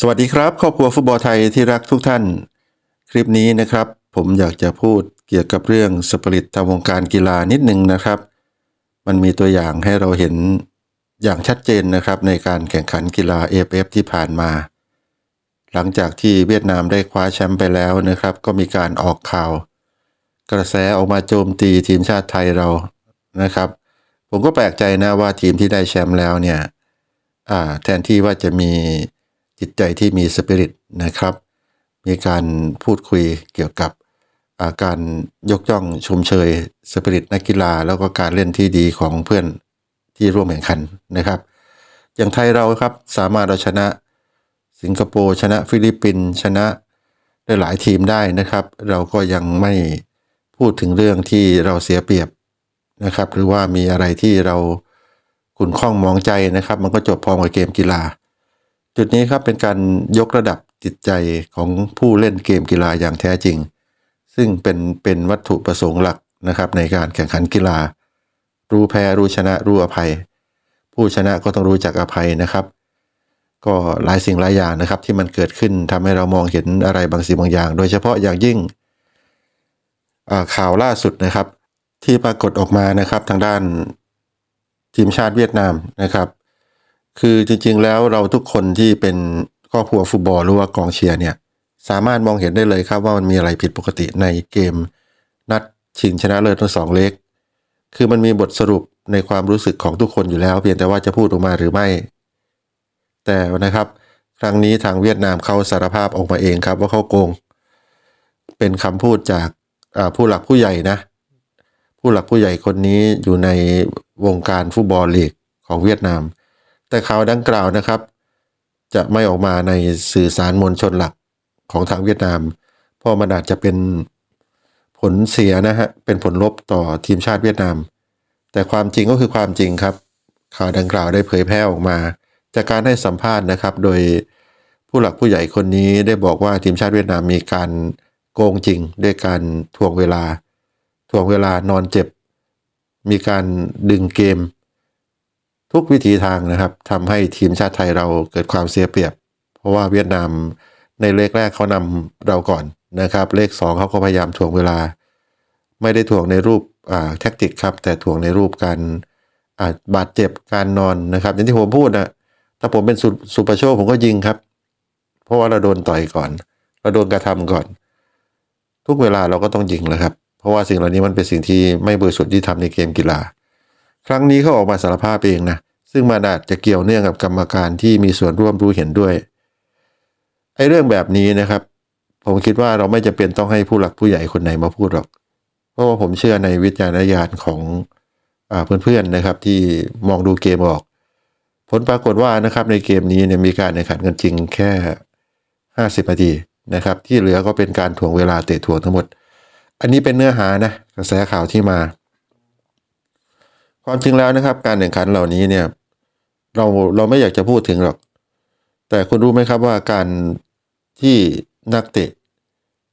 สวัสดีครับครอบครัวฟุตบอลไทยที่รักทุกท่าน คลิปนี้นะครับ ผมอยากจะพูดเกี่ยวกับเรื่องสปริตทางวงการกีฬานิดนึงนะครับ มันมีตัวอย่างให้เราเห็นอย่างชัดเจนนะครับในการแข่งขันกีฬา AFF ที่ผ่านมา หลังจากที่เวียดนามได้คว้าแชมป์ไปแล้วนะครับ ก็มีการออกข่าว กระแสออกมาโจมตีทีมชาติไทยเรานะครับ ผมก็แปลกใจนะว่าทีมที่ได้แชมป์แล้วเนี่ย แทนที่ว่าจะมีจิตใจที่มีสปิริตนะครับ มีการพูดคุยเกี่ยวกับาการยกย่องชมเชยสปิริตนักกีฬา แล้วก็การเล่นที่ดีของเพื่อนที่ร่วมแข่งขันนะครับ อย่างไทยเราครับสามารถเอาชนะสิงคโปร์ชนะฟิลิปปินส์ชนะได้หลายทีมได้นะครับ เราก็ยังไม่พูดถึงเรื่องที่เราเสียเปรียบนะครับ หรือว่ามีอะไรที่เรา ขุนข้องมองใจนะครับ มันก็จบพร้อมกับเกมกีฬา จุดนี้ครับเป็นการยกระดับจิตใจของผู้เล่นเกมกีฬาอย่างแท้จริง ซึ่งเป็นเป็นวัตถุประสงค์หลักนะครับในการแข่งขันกีฬา รู้แพ้รู้ชนะรู้อภัย ผู้ชนะก็ต้องรู้จักอภัยนะครับ ก็หลายสิ่งหลายอย่างนะครับ ที่มันเกิดขึ้นทำให้เรามองเห็นอะไรบางสิ่งบางอย่าง โดยเฉพาะอย่างยิ่งข่าวล่าสุดนะครับ ที่ปรากฏออกมานะครับทางด้าน ทีมชาติเวียดนามนะครับ คือจริงๆแล้วเราทุกคนที่เป็นครอบครัวฟุตบอลหรือว่ากองเชียร์เนี่ยสามารถมองเห็นได้เลยครับว่ามันมีอะไรผิดปกติในเกม นัดชิงชนะเลิศทั้งสองเล็กคือมันมีบทสรุปในความรู้สึกของทุกคนอยู่แล้ว เพียงแต่ว่าจะพูดออกมาหรือไม่ แต่นะครับ ครั้งนี้ทางเวียดนามเขาสารภาพออกมาเองครับว่าเขาโกง เป็นคำพูดจากผู้หลักผู้ใหญ่นะ ผู้หลักผู้ใหญ่คนนี้อยู่ในวงการฟุตบอลลีกของเวียดนาม แต่ข่าวดังกล่าวนะครับ จะไม่ออกมาในสื่อสารมวลชนหลักของทางเวียดนาม เพราะมันอาจจะเป็นผลเสียนะฮะเป็นผลลบต่อทีมชาติเวียดนาม แต่ความจริงก็คือความจริงครับ ข่าวดังกล่าวได้เผยแพร่ออกมา จากการให้สัมภาษณ์นะครับ โดยผู้หลักผู้ใหญ่คนนี้ได้บอกว่าทีมชาติเวียดนามมีการโกงจริง ด้วยการถ่วงเวลา ถ่วงเวลานอนเจ็บ มีการดึงเกม ทุกวิธีทางนะครับทำให้ทีมชาติไทยเราเกิดความเสียเปรียบ เพราะว่าเวียดนามในเลขแรกเขานำเราก่อนนะครับ เลขสองเขาก็พยายามถ่วงเวลา ไม่ได้ถ่วงในรูปอ่าแท็กติกครับ แต่ถ่วงในรูปการอ่าบาดเจ็บการนอนนะครับ อย่างที่ผมพูดนะถ้าผมเป็นสุสปโชคผมก็ยิงครับ เพราะว่าเราโดนต่อยก่อน เราโดนกระทำก่อน ทุกเวลาเราก็ต้องยิงแล้วครับ เพราะว่าสิ่งเหล่านี้มันเป็นสิ่งที่ไม่บริสุทธิ์ที่ทำในเกมกีฬา ครั้งนี้เขาออกมาสารภาพเองนะ ซึ่งมันอาจจะเกี่ยวเนื่องกับกรรมการที่มีส่วนร่วมรู้เห็นด้วย ไอ้เรื่องแบบนี้นะครับ ผมคิดว่าเราไม่จำเป็นต้องให้ผู้หลักผู้ใหญ่คนไหนมาพูดหรอก เพราะว่าผมเชื่อในวิจารณญาณของอเพื่อนๆนะครับที่มองดูเกมออก ผลปรากฏว่านะครับในเกมนี้เนี่ยมีการแข่งขันกันจริงแค่ 50นาทีนะครับ ที่เหลือก็เป็นการถ่วงเวลาเตะถ่วงทั้งหมด อันนี้เป็นเนื้อหานะกระแสข่าวที่มา ความจริงแล้วนะครับ การแข่งขันเหล่านี้เนี่ย เราเราไม่อยากจะพูดถึงหรอก แต่คุณรู้ไหมครับว่าการที่นักเตะ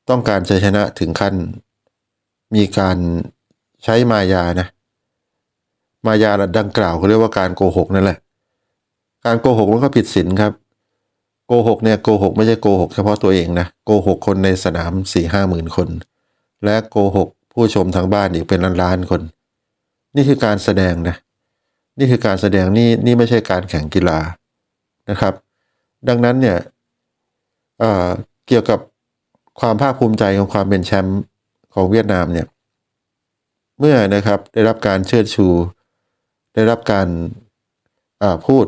ต้องการชัยชนะถึงขั้น มีการใช้มายานะ มายาดังกล่าวเขาเรียกว่าการโกหกนั่นแหละ การโกหกมันก็ผิดศีลครับ โกหกเนี่ยโกหกไม่ใช่โกหกเฉพาะตัวเองนะโกหกคนในสนามสี่ห้าหมื่นคน และโกหกผู้ชมทางบ้านอีกเป็นล้านๆคน นี่คือการแสดงนะ นี่คือการแสดงนี่นี่ไม่ใช่การแข่งกีฬานะครับ ดังนั้นเนี่ยเอ่อเกี่ยวกับความภาคภูมิใจของความเป็นแชมป์ของเวียดนามเนี่ย เมื่อนะครับได้รับการเชิดชู ได้รับการอ่าพูด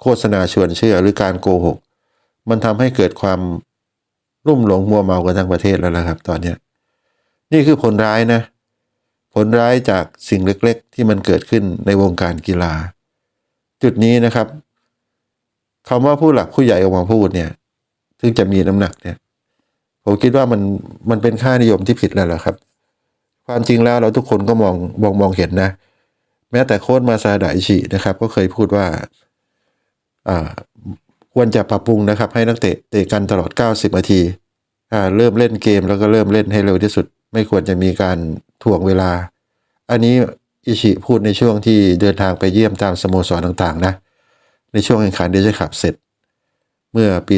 โฆษณาชวนเชื่อหรือการโกหก มันทำให้เกิดความรุ่มหลงมัวเมากันทั้งประเทศแล้วนะครับ ตอนเนี้ นี่คือผลร้ายนะ ผลร้ายจากสิ่งเล็กๆ ที่มันเกิดขึ้นในวงการกีฬา จุดนี้นะครับคำว่าผู้หลักผู้ใหญ่ออกมาพูดเนี่ย ซึ่งจะมีน้ำหนักเนี่ย ผมคิดว่ามันมันเป็นค่านิยมที่ผิดแล้วล่ะครับ ความจริงแล้วเราทุกคนก็มองมองมองเห็นนะ แม้แต่โค้ชมาซาดาอิชินะครับ ก็เคยพูดว่าอ่าควรจะปรับปรุงนะครับ ให้นักเตะเตะกันตลอด 90นาทีอ่าเริ่มเล่นเกมแล้วก็เริ่มเล่นให้เร็วที่สุด ไม่ควรจะมีการถ่วงเวลา อันนี้อิชิพูดในช่วงที่เดินทางไปเยี่ยมตามสโมสรต่างๆนะ ในช่วงแข่งขันเดชขับเสร็จ เมื่อปี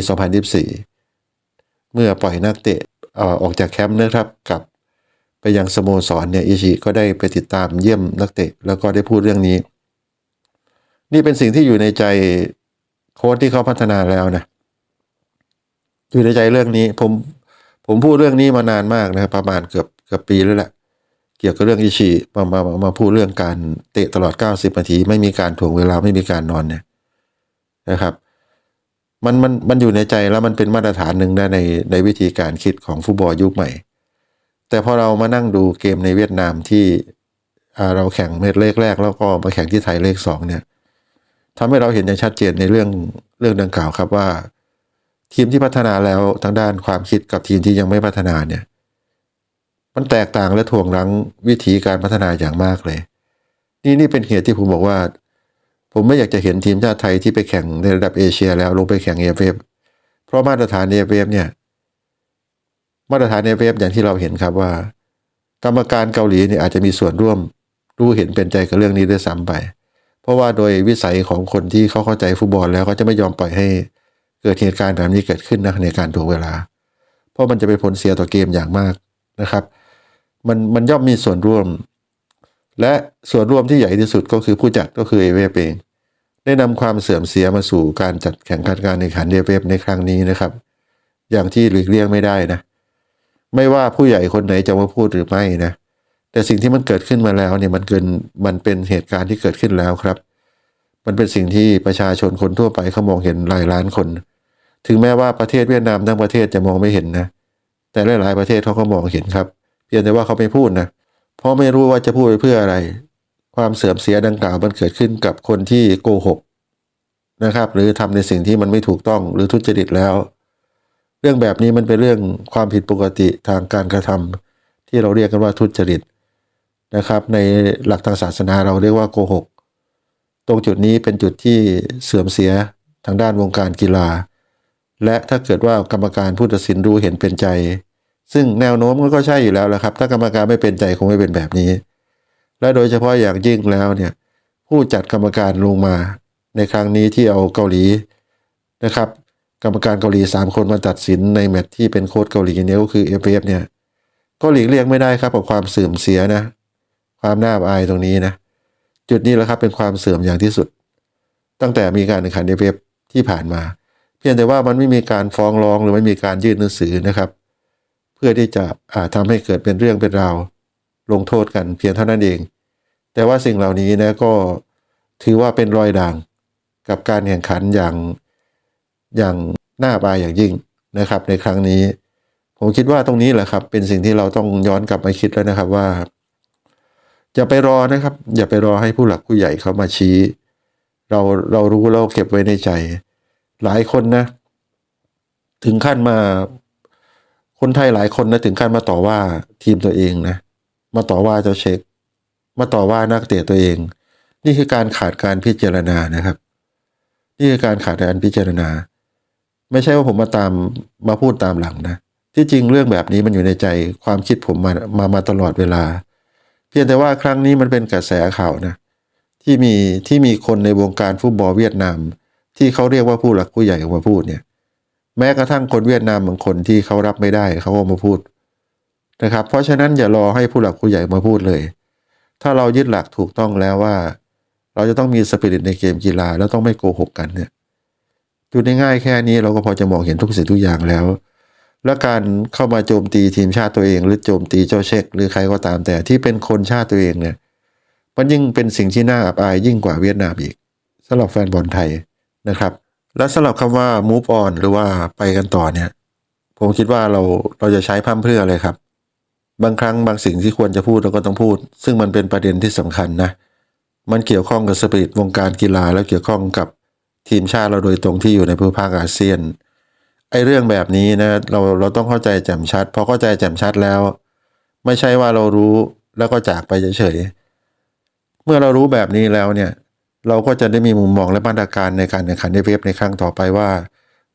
2024 เมื่อปล่อยนักเตะออออกจากแคมป์นะครับกลับไปยังสโมสรเนี่ยอิชิก็ได้ไปติดตามเยี่ยมนักเตะ แล้วก็ได้พูดเรื่องนี้ นี่เป็นสิ่งที่อยู่ในใจโค้ชที่เขาพัฒนาแล้วนะอยู่ในใจเรื่องนี้ผม ผมพูดเรื่องนี้มานานมากนะครับประมาณเกือบเกือบปีแล้วแหละเกี่ยวกับเรื่องอิชิมามามามาพูดเรื่องการเตะตลอด 90 นาที ไม่มีการถ่วงเวลาไม่มีการนอนเนี่ยนะครับ มันมันมันอยู่ในใจแล้วมันเป็นมาตรฐานหนึ่งนะในในวิธีการคิดของฟุตบอลยุคใหม่ แต่พอเรามานั่งดูเกมในเวียดนามที่เราแข่งเม็ดเลขแรก แล้วก็มาแข่งที่ไทยเลขสองเนี่ยทำให้เราเห็นอย่างชัดเจนในเรื่องเรื่องดังกล่าวครับว่า ทีมที่พัฒนาแล้วทางด้านความคิดกับทีมที่ยังไม่พัฒนาเนี่ย มันแตกต่างและถ่วงรั้งวิธีการพัฒนาอย่างมากเลย นี่นี่เป็นเหตุที่ผมบอกว่า ผมไม่อยากจะเห็นทีมชาติไทยที่ไปแข่งในระดับเอเชียแล้วลงไปแข่งเอฟเอฟเพราะมาตรฐานเอฟเอฟเนี่ย มาตรฐานเอฟเอฟอย่างที่เราเห็นครับว่า กรรมการเกาหลีเนี่ยอาจจะมีส่วนร่วมรู้เห็นเป็นใจกับเรื่องนี้ด้วยซ้ำไป เพราะว่าโดยวิสัยของคนที่เขาเข้าใจฟุตบอลแล้วก็จะไม่ยอมปล่อยให้ เกิดเหตุการณ์แบบนี้เกิดขึ้นนะในการถ่วงเวลา เพราะมันจะเป็นผลเสียต่อเกมอย่างมากนะครับ มันมันย่อมมีส่วนร่วม และส่วนร่วมที่ใหญ่ที่สุดก็คือผู้จัดก็คือเอเวฟเอง ได้นำความเสื่อมเสียมาสู่การจัดแข่งขันการแข่งขันเอเวฟในครั้งนี้นะครับ อย่างที่หลีกเลี่ยงไม่ได้นะ ไม่ว่าผู้ใหญ่คนไหนจะมาพูดหรือไม่นะแต่สิ่งที่มันเกิดขึ้นมาแล้วเนี่ยมันเกินมันเป็นเหตุการณ์ที่เกิดขึ้นแล้วครับ มันเป็นสิ่งที่ประชาชนคนทั่วไปเขามองเห็นหลายล้านคน ถึงแม้ว่าประเทศเวียดนามทั้งประเทศจะมองไม่เห็นนะ แต่หลายๆประเทศเขาก็มองเห็นครับ เพียงแต่ว่าเขาไม่พูดนะ เพราะไม่รู้ว่าจะพูดไปเพื่ออะไร ความเสื่อมเสียดังกล่าวมันเกิดขึ้นกับคนที่โกหกนะครับ หรือทำในสิ่งที่มันไม่ถูกต้องหรือทุจริตแล้ว เรื่องแบบนี้มันเป็นเรื่องความผิดปกติทางการกระทำที่เราเรียกกันว่าทุจริตนะครับ ในหลักทางศาสนาเราเรียกว่าโกหก ตรงจุดนี้เป็นจุดที่เสื่อมเสียทางด้านวงการกีฬา และถ้าเกิดว่ากรรมการผู้ตัดสินรู้เห็นเป็นใจ ซึ่งแนวโน้มก็ใช่อยู่แล้วแหละครับ ถ้ากรรมการไม่เป็นใจคงไม่เป็นแบบนี้ และโดยเฉพาะอย่างยิ่งแล้วเนี่ยผู้จัดกรรมการลงมา ในครั้งนี้ที่เอาเกาหลีนะครับ กรรมการเกาหลีสามคนมาตัดสินในแมตช์ที่เป็นโค้ชเกาหลีเนี่ยก็คือเอฟเอฟเนี่ยก็หลีกเลี่ยงไม่ได้ครับกับความเสื่อมเสียนะ ความน่าอับอายตรงนี้นะ จุดนี้แหละครับเป็นความเสื่อมอย่างที่สุด ตั้งแต่มีการแข่งขันเอฟเอฟที่ผ่านมา เพียงแต่ว่ามันไม่มีการฟ้องร้องหรือไม่มีการยื่นหนังสือนะครับ เพื่อที่จะอาทำให้เกิดเป็นเรื่องเป็นราวลงโทษกันเพียงเท่านั้นเอง แต่ว่าสิ่งเหล่านี้นะก็ถือว่าเป็นรอยด่างกับการแข่งขันอย่างอย่างน่าบายอย่างยิ่งนะครับ ในครั้งนี้ ผมคิดว่าตรงนี้แหละครับ เป็นสิ่งที่เราต้องย้อนกลับมาคิดแล้วนะครับว่าอย่าไปรอนะครับ อย่าไปรอให้ผู้หลักผู้ใหญ่เขามาชี้ เราเรารู้เราเก็บไว้ในใจ หลายคนนะ ถึงขั้นมา คนไทยหลายคนนะถึงขั้นมาต่อว่าทีมตัวเองนะ มาต่อว่าเจ้าเช็ค มาต่อว่านักเตะตัวเอง นี่คือการขาดการพิจารณานะครับ นี่คือการขาดการพิจารณา ไม่ใช่ว่าผมมาตามมาพูดตามหลังนะ ที่จริงเรื่องแบบนี้มันอยู่ในใจความคิดผมมามามาตลอดเวลา เพียงแต่ว่าครั้งนี้มันเป็นกระแสข่าวนะที่มีที่มีคนในวงการฟุตบอลเวียดนาม ที่เขาเรียกว่าผู้หลักผู้ใหญ่ออกมาพูดเนี่ย แม้กระทั่งคนเวียดนามบางคนที่เขารับไม่ได้เขาก็มาพูดนะครับ เพราะฉะนั้นอย่ารอให้ผู้หลักผู้ใหญ่มาพูดเลย ถ้าเรายึดหลักถูกต้องแล้วว่า เราจะต้องมีสปิริตในเกมกีฬาแล้วต้องไม่โกหกกันเนี่ยจุดง่ายๆแค่นี้เราก็พอจะมองเห็นทุกสิ่งทุกอย่างแล้ว และการเข้ามาโจมตีทีมชาติตัวเอง หรือโจมตีเจ้าเช็ค หรือใครก็ตามแต่ที่เป็นคนชาติตัวเองเนี่ยมันยิ่งเป็นสิ่งที่น่าอับอายยิ่งกว่าเวียดนามอีกสำหรับแฟนบอลไทย นะครับ และสำหรับคำว่า move on หรือว่าไปกันต่อเนี่ย ผมคิดว่าเราเราจะใช้พั่มเพื่อเลยครับ บางครั้งบางสิ่งที่ควรจะพูดเราก็ต้องพูด ซึ่งมันเป็นประเด็นที่สำคัญนะ มันเกี่ยวข้องกับสปิริตวงการกีฬา แล้วเกี่ยวข้องกับทีมชาติเราโดยตรงที่อยู่ในภูมิภาคอาเซียนไอ้เรื่องแบบนี้นะเราเราต้องเข้าใจแจ่มชัดพอเข้าใจแจ่มชัดแล้ว ไม่ใช่ว่าเรารู้แล้วก็จากไปเฉยๆเมื่อเรารู้แบบนี้แล้วเนี่ย เราก็จะได้มีมุมมองและมาตรการในการแข่งขันในเวฟในครั้งต่อไปว่า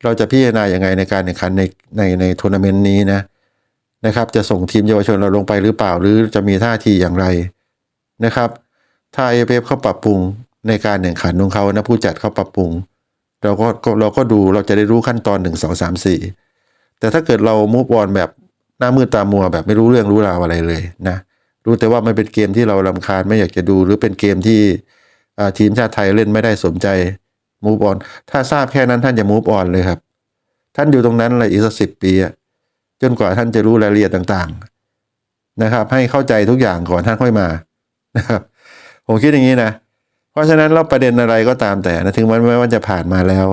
เราจะพิจารณาอย่างไงในการแข่งขันในในในทัวร์นาเมนต์นี้นะนะครับจะส่งทีมเยาวชนเราลงไปหรือเปล่าหรือจะมีท่าทีอย่างไรนะครับ ถ้าเอฟเอฟเขาปรับปรุงในการแข่งขันของเขานะผู้จัดเขาปรับปรุง เราก็เราก็ดูเราจะได้รู้ขั้นตอนหนึ่งสองสามสี่แต่ถ้าเกิดเรามูฟออนแบบหน้ามืดตามัวแบบไม่รู้เรื่องรู้ราวอะไรเลยนะรู้แต่ว่ามันเป็นเกมที่เราลำคาญไม่อยากจะดูหรือเป็นเกมที่ ทีมชาติไทยเล่นไม่ได้สมใจมูฟออนถ้าทราบแค่นั้นท่านจะมูฟออนเลยครับ ท่านอยู่ตรงนั้นเลยอีกสักสิบปีจนกว่าท่านจะรู้รายละเอียดต่างๆ นะครับ ให้เข้าใจทุกอย่างก่อนท่านค่อยมานะครับผมคิดอย่างนี้นะ เพราะฉะนั้นเราประเด็นอะไรก็ตามแต่นะถึงมันแม้ว่าจะผ่านมาแล้ว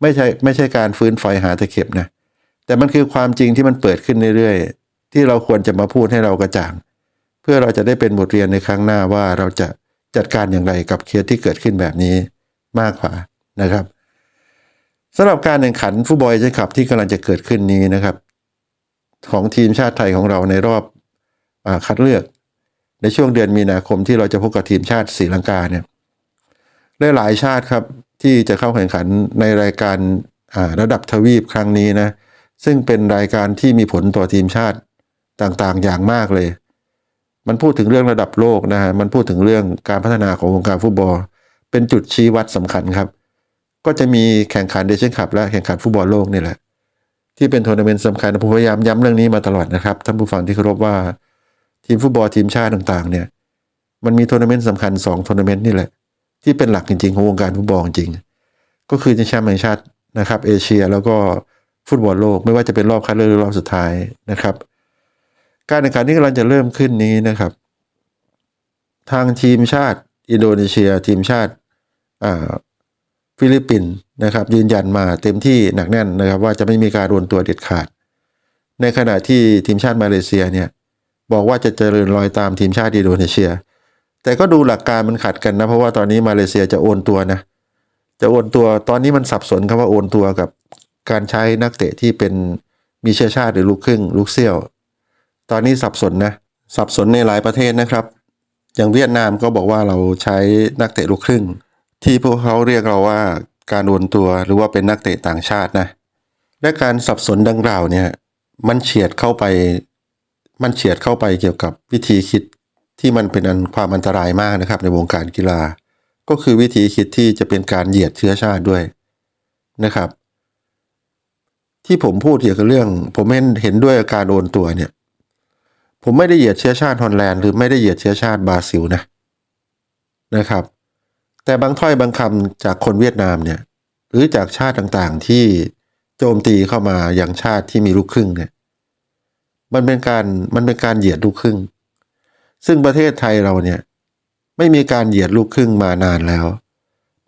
ไม่ใช่ไม่ใช่การฟื้นไฟหาตะเข็บนะแต่มันคือความจริงที่มันเปิดขึ้นเรื่อยๆที่เราควรจะมาพูดให้เรากระจ่าง เพื่อเราจะได้เป็นบทเรียนในครั้งหน้าว่าเราจะ จัดการอย่างไรกับเคสที่เกิดขึ้นแบบนี้มากกว่านะครับสำหรับการแข่งขันฟุตบอลเอเชียนคัพที่กำลังจะเกิดขึ้นนี้นะครับ ของทีมชาติไทยของเราในรอบอคัดเลือก ในช่วงเดือนมีนาคมที่เราจะพบกับทีมชาติศรีลังกาเนี่ยได้หลายชาติครับที่จะเข้าแข่งขันในรายการาระดับทวีปครั้งนี้นะซึ่งเป็นรายการที่มีผลต่อทีมชาติต่างๆ อย่างมากเลย มันพูดถึงเรื่องระดับโลกนะฮะมันพูดถึงเรื่องการพัฒนาของวงการฟุตบอล เป็นจุดชี้วัดสำคัญครับ ก็จะมีแข่งขันเดชั่นคัพและแข่งขันฟุตบอลโลกนี่แหละ ที่เป็นทัวร์นาเมนต์สำคัญผมพยายามย้ำเรื่องนี้มาตลอดนะครับท่านผู้ฟังที่เคารพว่าทีมฟุตบอลทีมชาติต่างๆ เนี่ย มันมีทัวร์นาเมนต์สำคัญ2ทัวร์นาเมนต์นี่แหละ ที่เป็นหลักจริงๆของวงการฟุตบอลจริงก็คือแชมป์แห่งชาตินะครับ เอเชียแล้วก็ฟุตบอลโลกไม่ว่าจะเป็นรอบคัดเลือกหรือรอบสุดท้ายนะครับ การแข่งขันที่กำลังจะเริ่มขึ้นนี้นะครับ ทางทีมชาติอินโดนีเซีย ทีมชาติฟิลิปปินส์นะครับ ยืนยันมาเต็มที่หนักแน่นนะครับ ว่าจะไม่มีการรวนตัวเด็ดขาด ในขณะที่ทีมชาติมาเลเซียเนี่ยบอกว่าจะเจริญรอยตามทีมชาติอินโดนีเซีย แต่ก็ดูหลักการมันขัดกันนะ เพราะว่าตอนนี้มาเลเซียจะโอนตัวนะจะโอนตัวตอนนี้มันสับสนคำว่าโอนตัวกับการใช้นักเตะที่เป็นมีเชื้อชาติหรือลูกครึ่งลูกเซี่ยว ตอนนี้สับสนนะ สับสนในหลายประเทศนะครับ อย่างเวียดนามก็บอกว่าเราใช้นักเตะลูกครึ่ง ที่พวกเขาเรียกเราว่าการโอนตัวหรือว่าเป็นนักเตะต่างชาตินะ และการสับสนดังกล่าวเนี่ย มันเฉียดเข้าไป มันเฉียดเข้าไปเกี่ยวกับวิธีคิดที่มันเป็นอันความอันตรายมากนะครับ ในวงการกีฬา ก็คือวิธีคิดที่จะเป็นการเหยียดเชื้อชาติด้วยนะครับ ที่ผมพูดเกี่ยวกับเรื่อง ผมเห็นเห็นด้วยกับการโอนตัวเนี่ย ผมไม่ได้เหยียดเชื้อชาติฮอลแลนด์หรือไม่ได้เหยียดเชื้อชาติบราซิลนะนะครับ แต่บางถ้อยบางคำจากคนเวียดนามเนี่ยหรือจากชาติต่างๆที่โจมตีเข้ามาอย่างชาติที่มีลูกครึ่งเนี่ยมันเป็นการมันเป็นการเหยียดลูกครึ่ง ซึ่งประเทศไทยเราเนี่ยไม่มีการเหยียดลูกครึ่งมานานแล้ว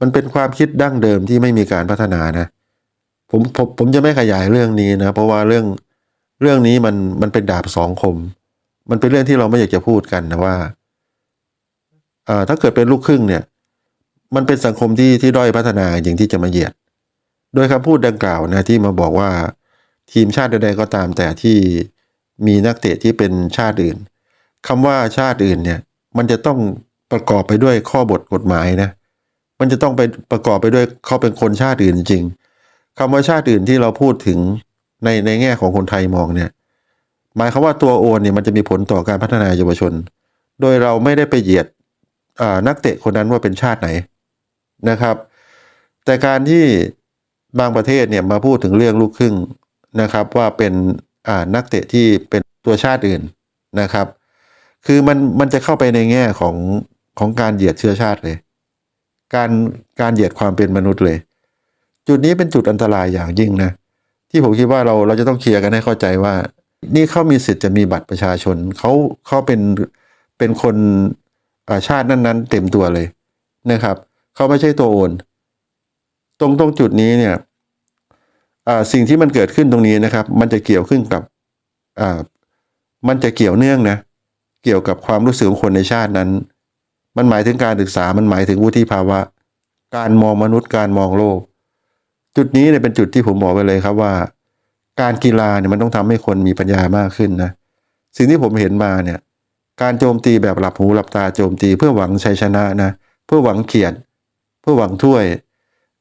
มันเป็นความคิดดั้งเดิมที่ไม่มีการพัฒนานะผมผมผมจะไม่ขยายเรื่องนี้นะ เพราะว่าเรื่องเรื่องนี้มันมันเป็นดาบสองคม มันเป็นเรื่องที่เราไม่อยากจะพูดกันนะว่าอ่าถ้าเกิดเป็นลูกครึ่งเนี่ย มันเป็นสังคมที่ที่ด้อยพัฒนาจริงที่จะมาเหยียด โดยคำพูดดังกล่าวนะที่มาบอกว่าทีมชาติใดๆก็ตาม แต่ที่มีนักเตะที่เป็นชาติอื่นคำว่าชาติอื่นเนี่ย มันจะต้องประกอบไปด้วยข้อบทกฎหมายนะมันจะต้องไปประกอบไปด้วยเขาเป็นคนชาติอื่นจริงคำว่าชาติอื่นที่เราพูดถึงในในแง่ของคนไทยมองเนี่ย หมายความว่าตัวโอนเนี่ยมันจะมีผลต่อการพัฒนาเยาวชน โดยเราไม่ได้ไปเหยียดนักเตะคนนั้นว่าเป็นชาติไหนนะครับ แต่การที่บางประเทศเนี่ยมาพูดถึงเรื่องลูกครึ่งนะครับ ว่าเป็นนักเตะที่เป็นตัวชาติอื่นนะครับ คือมันมันจะเข้าไปในแง่ของของการเหยียดเชื้อชาติเลย การการเหยียดความเป็นมนุษย์เลย จุดนี้เป็นจุดอันตรายอย่างยิ่งนะที่ผมคิดว่าเราเราจะต้องเคลียร์กันให้เข้าใจว่า นี่เขามีสิทธิ์จะมีบัตรประชาชนเขาเขาเป็นเป็นคนาชาตินั้นๆ เต็มตัวเลยนะครับเขาไม่ใช่ตัวโอน ตรงตรงจุดนี้เนี่ยอ่าสิ่งที่มันเกิดขึ้นตรงนี้นะครับ มันจะเกี่ยวขึ้นกับอ่ามันจะเกี่ยวเนื่องนะเกี่ยวกับความรู้สึกของคนในชาตินั้น มันหมายถึงการศึกษามันหมายถึงวุฒิภาวะ การมองมนุษย์การมองโลก จุดนี้เนี่ยเป็นจุดที่ผมบอกไปเลยครับว่า การกีฬาเนี่ยมันต้องทำให้คนมีปัญญามากขึ้นนะสิ่งที่ผมเห็นมาเนี่ย การโจมตีแบบหลับหูหลับตาโจมตีเพื่อหวังชัยชนะนะเพื่อหวังเกียรติเพื่อหวังถ้วย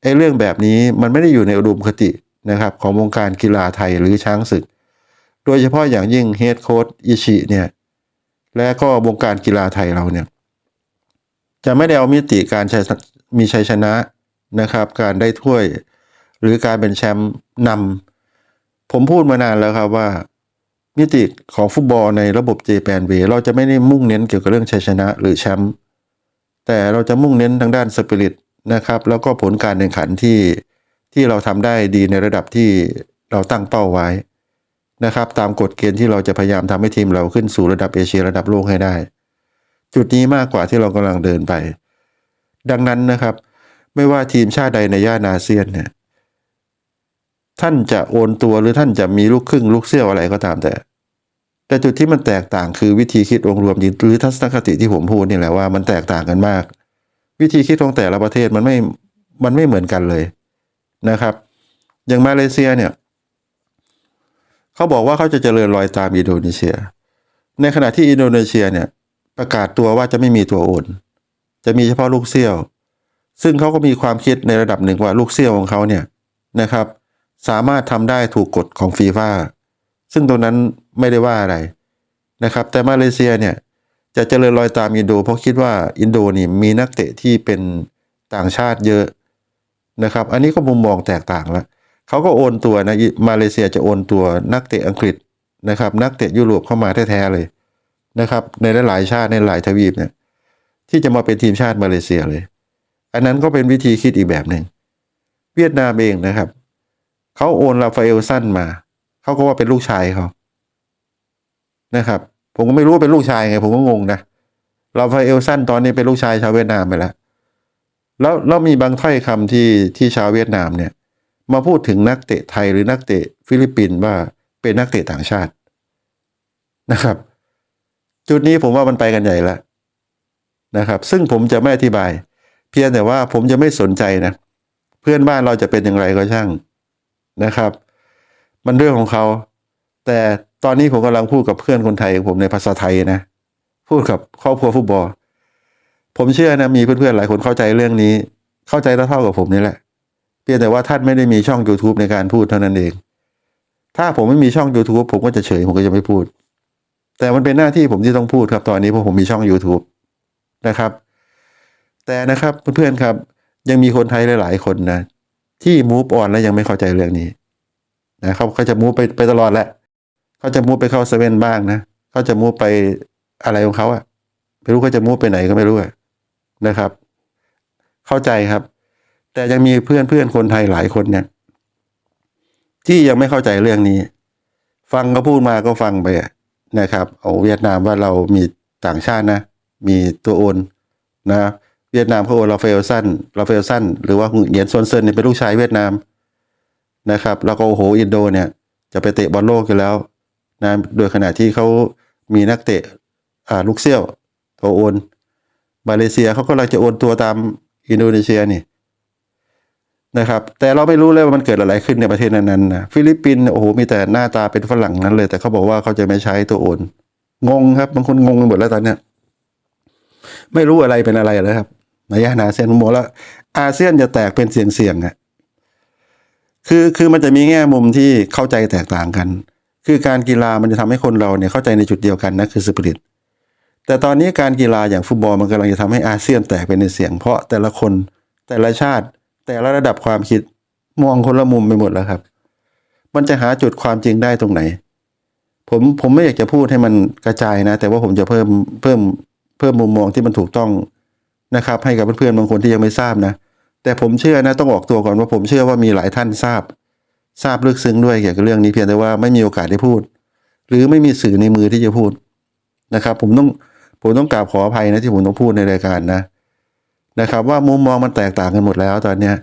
ไอ้เรื่องแบบนี้มันไม่ได้อยู่ในอุดมคตินะครับ ของวงการกีฬาไทยหรือช้างศึก โดยเฉพาะอย่างยิ่งเฮดโค้ชอิชิเนี่ยและก็วงการกีฬาไทยเราเนี่ย จะไม่ได้เอามิติการชมีชัยชนะนะครับ การได้ถ้วย หรือการเป็นแชมป์นำ ผมพูดมานานแล้วครับว่า มิติของฟุตบอลในระบบเจแปนเวเราจะไม่ได้มุ่งเน้นเกี่ยวกับเรื่องชัยชนะหรือแชมป์แต่เราจะมุ่งเน้นทางด้านสปิริตนะครับ แล้วก็ผลการแข่งขันที่ที่เราทำได้ดีในระดับที่เราตั้งเป้าไว้นะครับ ตามกฎเกณฑ์ที่เราจะพยายามทำให้ทีมเราขึ้นสู่ระดับเอเชียระดับโลกให้ได้ จุดนี้มากกว่าที่เรากำลังเดินไป ดังนั้นนะครับ ไม่ว่าทีมชาติใดในย่านอาเซียนเนี่ย ท่านจะโอนตัวหรือท่านจะมีลูกครึ่งลูกเสี้ยวอะไรก็ตามแต่ แต่จุดที่มันแตกต่างคือวิธีคิดองค์รวมหรือทัศนคติที่ผมพูดนี่แหละว่ามันแตกต่างกันมาก วิธีคิดของแต่ละประเทศมันไม่มันไม่เหมือนกันเลยนะครับ อย่างมาเลเซียเนี่ยเขาบอกว่าเขาจะเจริญรอยตามอินโดนีเซีย ในขณะที่อินโดนีเซียเนี่ยประกาศตัวว่าจะไม่มีตัวโอนจะมีเฉพาะลูกเสี้ยว ซึ่งเขาก็มีความคิดในระดับหนึ่งว่าลูกเสี้ยวของเขาเนี่ยนะครับ สามารถทำได้ถูกกฎของฟีฟ่าซึ่งตรงนั้นไม่ได้ว่าอะไรนะครับ แต่มาเลเซียเนี่ยจะเจริญรอยตามอินโด เพราะคิดว่าอินโดนี่มีนักเตะที่เป็นต่างชาติเยอะนะครับ อันนี้ก็มุมมองแตกต่างล้วเขาก็โอนตัวนะมาเลเซียจะโอนตัวนักเตะอังกฤษนะครับ นักเตะยุโรปเข้ามาแท้ๆเลยนะครับ ในหลายชาติในหลายทวีปเนี่ยที่จะมาเป็นทีมชาติมาเลเซียเลย อันนั้นก็เป็นวิธีคิดอีกแบบหนึ่งเวียดนามเองนะครับ เขาโอนราฟาเอลสั้นมา เขาก็ว่าเป็นลูกชายเขานะครับ ผมก็ไม่รู้ว่าเป็นลูกชายไง ผมก็งงนะราฟาเอลสั้นตอนนี้เป็นลูกชายชาวเวียดนามไปแล้ว แล้วแล้วมีบางถ้อยคำที่ที่ชาวเวียดนามเนี่ย มาพูดถึงนักเตะไทยหรือนักเตะฟิลิปปินส์ว่าเป็นนักเตะต่างชาตินะครับ จุดนี้ผมว่ามันไปกันใหญ่แล้วนะครับ ซึ่งผมจะไม่อธิบาย เพียงแต่ว่าผมจะไม่สนใจนะ เพื่อนบ้านเราจะเป็นอย่างไรก็ช่าง นะครับ มันเรื่องของเขา แต่ตอนนี้ผมกำลังพูดกับเพื่อนคนไทยของผมในภาษาไทยนะ พูดกับครอบครัวฟุตบอล ผมเชื่อนะมีเพื่อนๆหลายคนเข้าใจเรื่องนี้ เข้าใจเท่าๆกับผมนี่แหละ เพียงแต่ว่าท่านไม่ได้มีช่อง YouTube ในการพูดเท่านั้นเอง ถ้าผมไม่มีช่อง YouTube ผมก็จะเฉยผมก็จะไม่พูด แต่มันเป็นหน้าที่ผมที่ต้องพูดครับ ตอนนี้เพราะผมมีช่อง YouTube นะครับ แต่นะครับเพื่อนๆครับยังมีคนไทยหลาย ๆ คนนะ ที่มูฟออนแล้วยังไม่เข้าใจเรื่องนี้นะเขาเขาจะมูฟไปไปตลอดแหละเขาจะมูฟไปเข้าเซเว่นบ้างนะเขาจะมูฟไปอะไรของเขาอะไม่รู้เขาจะมูฟไปไหนก็ไม่รู้อะนะครับ เข้าใจครับ แต่ยังมีเพื่อนเพื่อนคนไทยหลายคนเนี่ย ที่ยังไม่เข้าใจเรื่องนี้ ฟังเขาพูดมาก็ฟังไปนะครับ เอาเวียดนามว่าเรามีต่างชาตินะ มีตัวโอนนะ เวียดนามเขาโอนราฟาเอลสันราฟาเอลสันหรือว่าเหงียนซวนเซินเนี่ยเป็นลูกชายเวียดนามนะครับแล้วก็โอ้โหอินโดเนี่ยจะไปเตะบอลโลกอยู่แล้วนะโดยขณะที่เขามีนักเตะอ่าลูกเซี่ยวตัวโอนมาเลเซียเขาก็กำลังจะโอนตัวตามอินโดนีเซียนี่นะครับ แต่เราไม่รู้เลยว่ามันเกิดอะไรขึ้นในประเทศนั้นๆนะฟิลิปปินส์โอ้โหมีแต่หน้าตาเป็นฝรั่งนั้นเลย แต่เขาบอกว่าเขาจะไม่ใช้ตัวโอน งงครับบางคนงงไปหมดแล้วตอนเนี้ยไม่รู้อะไรเป็นอะไรเลยครับ ในย่านอาเซียนผมบอกแล้วอาเซียนจะแตกเป็นเสียงๆอะคือคือมันจะมีแง่มุมที่เข้าใจแตกต่างกัน คือการกีฬามันจะทำให้คนเราเนี่ยเข้าใจในจุดเดียวกันนะคือสปิริตแต่ตอนนี้การกีฬาอย่างฟุตบอลมันกำลังจะทำให้อาเซียนแตกเป็นเสียง เพราะแต่ละคนแต่ละชาติ แต่ละระดับความคิดมองคนละมุมไปหมดแล้วครับ มันจะหาจุดความจริงได้ตรงไหน ผมผมไม่อยากจะพูดให้มันกระจายนะ แต่ว่าผมจะเพิ่มเพิ่มเพิ่มมุมมองที่มันถูกต้อง นะครับ ให้กับเพื่อนๆบางคนที่ยังไม่ทราบนะ แต่ผมเชื่อนะต้องออกตัวก่อนว่าผมเชื่อว่ามีหลายท่านทราบ ทราบลึกซึ้งด้วยเกี่ยวกับเรื่องนี้เพียงแต่ว่าไม่มีโอกาสได้พูด หรือไม่มีสื่อในมือที่จะพูดนะครับ ผมต้องผมต้องกราบขออภัยนะที่ผมต้องพูดในรายการนะนะครับ ว่ามุมมองมันแตกต่างกันหมดแล้วตอนเนี้ย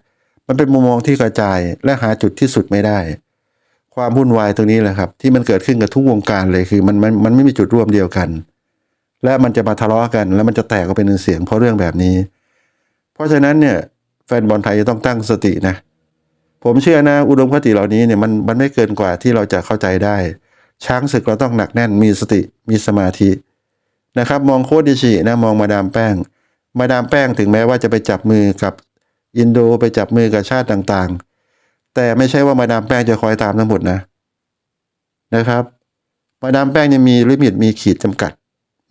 มันเป็นมุมมองที่กระจายและหาจุดที่สุดไม่ได้ ความวุ่นวายตรงนี้แหละครับ ที่มันเกิดขึ้นกับทุกวงการเลยคือมันมันมันไม่มีจุดร่วมเดียวกัน และมันจะมาทะเลาะกัน แล้วมันจะแตกออกเป็นเสียงเพราะเรื่องแบบนี้ เพราะฉะนั้นเนี่ยแฟนบอลไทยจะต้องตั้งสตินะ ผมเชื่อนะ อุดมคติเหล่านี้เนี่ยมันมันไม่เกินกว่าที่เราจะเข้าใจได้ ช้างศึกเราต้องหนักแน่นมีสติมีสมาธินะครับ มองโค้ดดิชินะมองมาดามแป้ง มาดามแป้งถึงแม้ว่าจะไปจับมือกับอินโดไปจับมือกับชาติต่างๆ แต่ไม่ใช่ว่ามาดามแป้งจะคอยตามทั้งหมดนะนะครับ มาดามแป้งยังมีลิมิตมีขีดจำกัด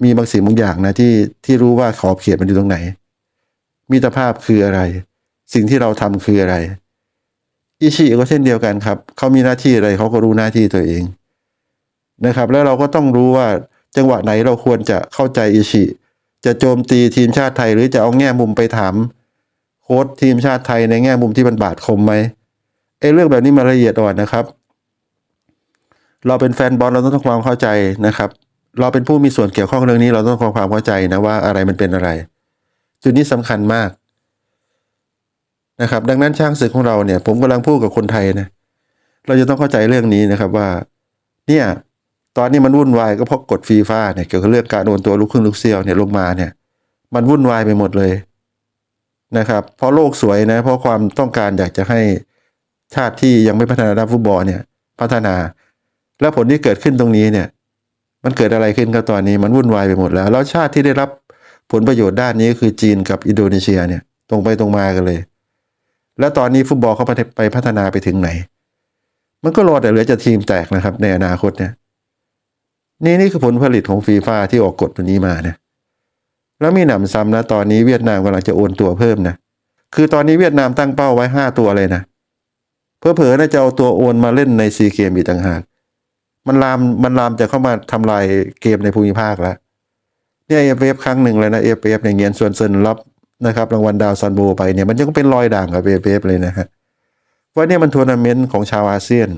มีบางสิ่งบางอย่างนะที่ที่รู้ว่าขอบเขตมันอยู่ตรงไหน มิตรภาพคืออะไร สิ่งที่เราทำคืออะไร อิชิก็เช่นเดียวกันครับ เขามีหน้าที่อะไรเขาก็รู้หน้าที่ตัวเองนะครับ แล้วเราก็ต้องรู้ว่าจังหวะไหนเราควรจะเข้าใจอิชิ จะโจมตีทีมชาติไทย หรือจะเอาแง่มุมไปถามโค้ชทีมชาติไทยในแง่มุมที่มันบาดคมไหมไอ้เรื่องแบบนี้มันละเอียดอ่อนนะครับ เราเป็นแฟนบอลเราต้องทำความเข้าใจนะครับ เราเป็นผู้มีส่วนเกี่ยวข้องเรื่องนี้ เราต้องทำความเข้าใจนะว่าอะไรมันเป็นอะไร จุดนี้สำคัญมากนะครับ ดังนั้นช่างศึกของเราเนี่ย ผมกำลังพูดกับคนไทยนะเราจะต้องเข้าใจเรื่องนี้นะครับว่า เนี่ย ตอนนี้มันวุ่นวายก็เพราะกฎฟีฟ่าเนี่ยเกี่ยวกับเรื่องการโอนตัวลูกครึ่งลูกเซี่ยวเนี่ยลงมาเนี่ย มันวุ่นวายไปหมดเลยนะครับ เพราะโลกสวยนะ เพราะความต้องการอยากจะให้ชาติที่ยังไม่พัฒนาด้านฟุตบอลเนี่ย พัฒนา แล้วผลที่เกิดขึ้นตรงนี้เนี่ย มันเกิดอะไรขึ้นก็ตอนนี้มันวุ่นวายไปหมดแล้ว แล้วชาติที่ได้รับผลประโยชน์ด้านนี้คือจีนกับอินโดนีเซียเนี่ย ตรงไปตรงมากันเลย แล้วตอนนี้ฟุตบอลเขาไปพัฒนาไปถึงไหน มันก็รอแต่เหลือจะทีมแตกนะครับ ในอนาคตเนี่ยนี่นี่คือผลผลิตของฟีฟ่าที่ออกกฎตัวนี้มานะแล้วมีหนำซ้ำนะตอนนี้เวียดนามกำลังจะโอนตัวเพิ่มนะคือตอนนี้เวียดนามตั้งเป้าไว้ห้าตัวเลยนะเพื่อเผอๆน่าจะเอาตัวโอนมาเล่นในซีเกมอีกต่างหาก มันลามมันลามจะเข้ามาทำลายเกมในภูมิภาคแล้วเนี่ยเอฟเอฟครั้งหนึ่งเลยนะเอฟเอฟในเงียนส่วนเซินรับนะครับรางวัลดาวซันโบไปเนี่ยมันยังเป็นรอยด่างกับเอฟเอฟเลยนะฮะว่าเนี่ยมันทัวร์นาเมนต์ของชาวอาเซียน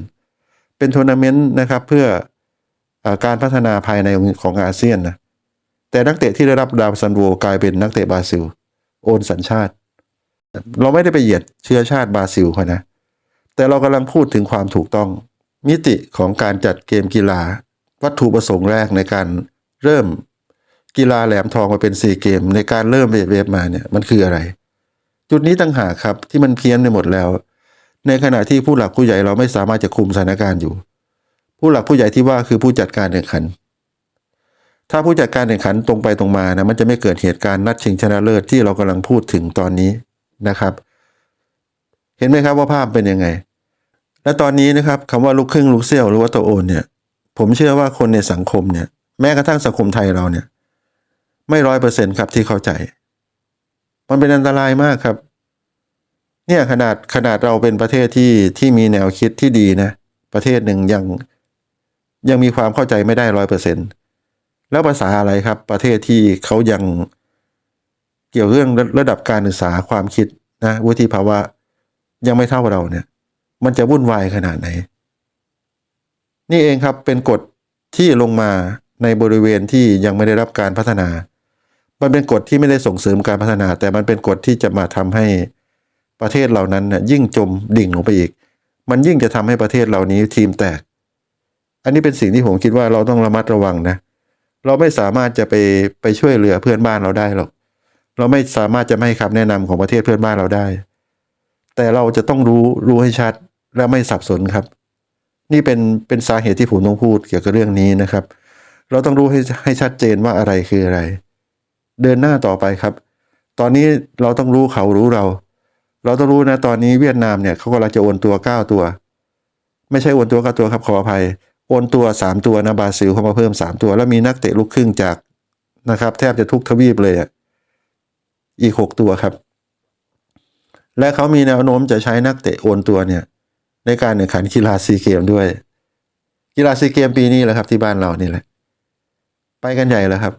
เป็นทัวร์นาเมนต์นะครับเพื่ออการพัฒนาภายในของอาเซียนนะแต่นักเตะที่ได้รับดาวซันโวกลายเป็นนักเตะบราซิล โอนสัญชาติ เราไม่ได้ไปเหยียดเชื้อชาติบราซิลเขานะแต่เรากำลังพูดถึงความถูกต้อง มิติของการจัดเกมกีฬา วัตถุประสงค์แรกในการเริ่มกีฬาแหลมทองมาเป็นซีเกม ในการเริ่มเวฟมาเนี่ยมันคืออะไร จุดนี้ต่างหากครับที่มันเพี้ยนไปหมดแล้ว ในขณะที่ผู้หลักผู้ใหญ่เราไม่สามารถจะคุมสถานการณ์อยู่ ผู้หลักผู้ใหญ่ที่ว่าคือผู้จัดการแข่งขัน ถ้าผู้จัดการแข่งขันตรงไปตรงมานะมันจะไม่เกิดเหตุการณ์นัดชิงชนะเลิศที่เรากำลังพูดถึงตอนนี้นะครับ เห็นไหมครับว่าภาพเป็นยังไง และตอนนี้นะครับคำว่าลูกครึ่งลูกเซี่ยวหรือว่าตัวโอนเนี่ย ผมเชื่อว่าคนในสังคมเนี่ย แม้กระทั่งสังคมไทยเราเนี่ย ไม่ร้อยเปอร์เซ็นครับที่เข้าใจ มันเป็นอันตรายมากครับ เนี่ยขนาดขนาดเราเป็นประเทศที่ที่มีแนวคิดที่ดีนะ ประเทศหนึ่งยังยังมีความเข้าใจไม่ได้ร้อยเปอร์เซ็นแล้วภาษาอะไรครับ ประเทศที่เขายังเกี่ยวเรื่องระดับการศึกษาความคิดนะวุฒิภาวะยังไม่เท่าเราเนี่ย มันจะวุ่นวายขนาดไหน นี่เองครับเป็นกฎที่ลงมาในบริเวณที่ยังไม่ได้รับการพัฒนา มันเป็นกฎที่ไม่ได้ส่งเสริมการพัฒนา แต่มันเป็นกฎที่จะมาทำให้ประเทศเหล่านั้นน่ยยิ่งจมดิ่งลงไปอีก มันยิ่งจะทำให้ประเทศเหล่านี้ทีมแตก อันนี้เป็นสิ่งที่ผมคิดว่าเราต้องระมัดระวังนะ เราไม่สามารถจะไปไปช่วยเหลือเพื่อนบ้านเราได้หรอก เราไม่สามารถจะไม่ให้คำแนะนำของประเทศเพื่อนบ้านเราได้ แต่เราจะต้องรู้รู้ให้ชัด และไม่สับสนครับ นี่เป็นเป็นสาเหตุที่ผมต้องพูดเกี่ยวกับเรื่องนี้นะครับ เราต้องรู้ให้ให้ชัดเจนว่าอะไรคืออะไร เดินหน้าต่อไปครับ ตอนนี้เราต้องรู้เขารู้เรา เราต้องรู้นะตอนนี้เวียดนามเนี่ยเขากำลังจะโอนตัวเก้าตัว ไม่ใช่โอนตัวเก้าตัวครับขออภัยโอนตัวสามตัวนะบราซิลเข้ามาเพิ่มสามตัว แล้วมีนักเตะลูกครึ่งจากนะครับ แทบจะทุกทวีปเลยอะอีกหกตัวครับ และเขามีแนวโน้มจะใช้นักเตะโอนตัวเนี่ย ในการแข่งขันกีฬาซีเกมด้วย กีฬาซีเกมปีนี้แหละครับที่บ้านเรานี่แหละ ไปกันใหญ่แล้วครับ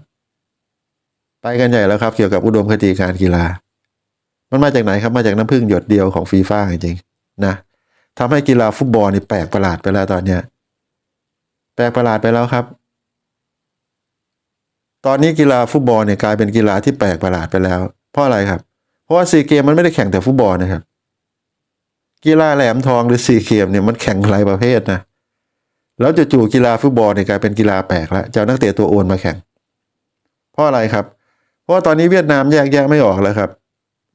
ไปกันใหญ่แล้วครับ เกี่ยวกับอุดมคติการกีฬา มันมาจากไหนครับมาจากน้ำพึ่งหยดเดียวของฟีฟ่าจริงๆนะทำให้กีฬาฟุตบอลนี่แปลกประหลาดไปแล้วตอนเนี้ยแปลกประหลาดไปแล้วครับ ตอนนี้กีฬาฟุตบอลเนี่ยกลายเป็นกีฬาที่แปลกประหลาดไปแล้ว เพราะอะไรครับ เพราะว่าซีเกมมันไม่ได้แข่งแต่ฟุตบอลนะครับ กีฬาแหลมทองหรือซีเกมเนี่ยมันแข่งหลายประเภทนะแล้วจู่ๆกีฬาฟุตบอลเนี่ยกลายเป็นกีฬาแปลกแล้วจะเอานักเตะตัวโอนมาแข่ง เพราะอะไรครับ เพราะตอนนี้เวียดนามแยกแยะไม่ออกแล้วครับ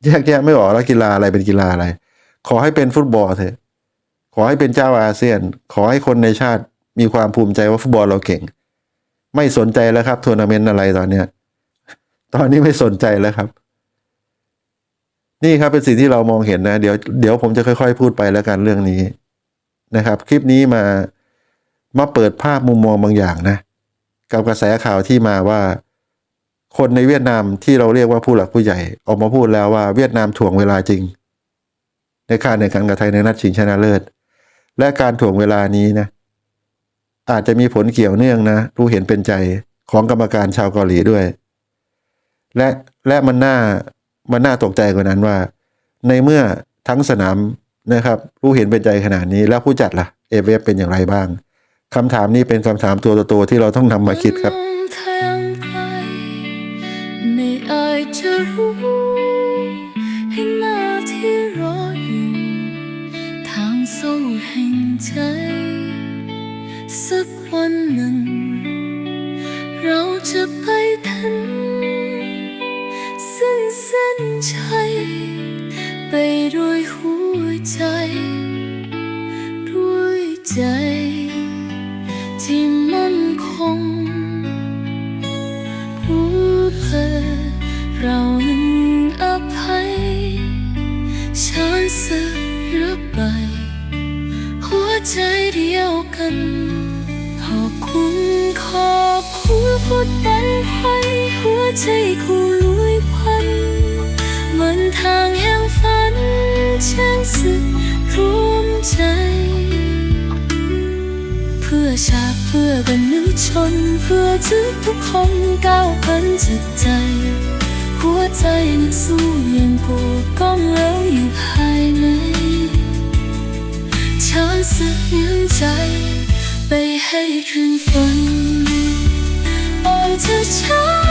แยกแยะไม่ออกแล้วกีฬาอะไรเป็นกีฬาอะไร ขอให้เป็นฟุตบอลเถอะขอให้เป็นเจ้าอาเซียน ขอให้คนในชาติมีความภูมิใจว่าฟุตบอลเราเก่ง ไม่สนใจแล้วครับทัวร์นาเมนต์อะไรตอนเนี้ย ตอนนี้ไม่สนใจแล้วครับ นี่ครับเป็นสิ่งที่เรามองเห็นนะ เดี๋ยวเดี๋ยวผมจะค่อยๆ พูดไปแล้วกันเรื่องนี้นะครับ คลิปนี้มามาเปิดภาพมุมมองบางอย่างนะ กับกระแสข่าวที่มาว่า คนในเวียดนามที่เราเรียกว่าผู้หลักผู้ใหญ่ ออกมาพูดแล้วว่าเวียดนามถ่วงเวลาจริง ในการแข่งขันกับไทยในนัดชิงชนะเลิศ และการถ่วงเวลานี้นะ อาจจะมีผลเกี่ยวเนื่องนะรู้เห็นเป็นใจของกรรมการชาวเกาหลีด้วย และและมันน่า มันน่าตกใจกว่านั้นว่า ในเมื่อทั้งสนามนะครับ รู้เห็นเป็นใจขนาดนี้แล้วผู้จัดล่ะเอฟเเป็นอย่างไรบ้างคำถามนี้เป็นคำถามตัวโตๆที่เราต้องนำมาคิดครับไม่อาจจะรู้เห็นหน้าที่รออยู่ทางสู้แห่งใจสักวันหนึ่ง เราจะไป ส้นชัยไปด้วยหัวใจ ด้วยใจ ที่มั่นคงผู้เพอเรานั้นอภัยฉันสึกรับไป หัวใจเดียวกันขอบคุณขอบคุณฟุตบอลไทยหัวใจคู่ ชนเพื่อทุกทุกคนก้าวพ้นจิตใจ หัวใจนั้นสู้ยังปวดก้องแล้วอยู่ภายในฉันสึกยังใจ ไปให้คืนฝันโอ้เธอชัด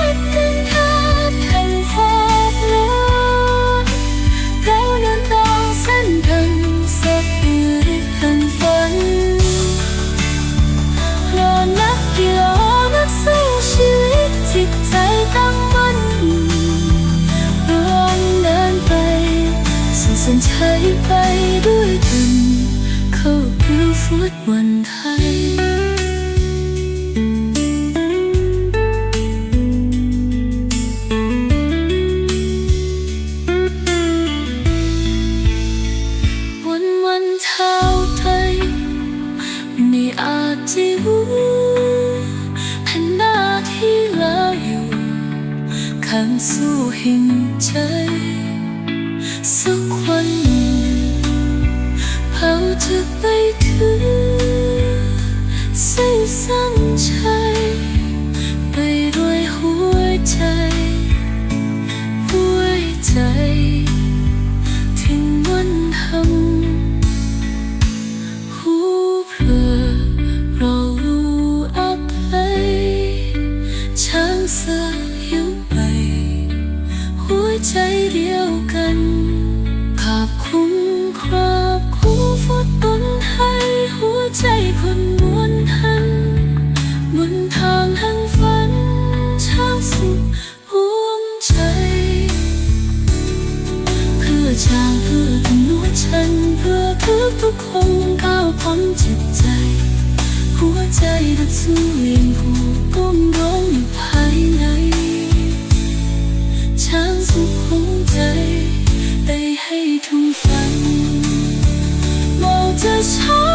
างสู้หินใจสักวันเราจะไปถึงาวพ้นจิตใจ หัวใจนักสู้ยังผูกก้มร้องอยู่ภายในช้างสุขหัวใจได้ให้ทุ่งฝันมองเจอช้า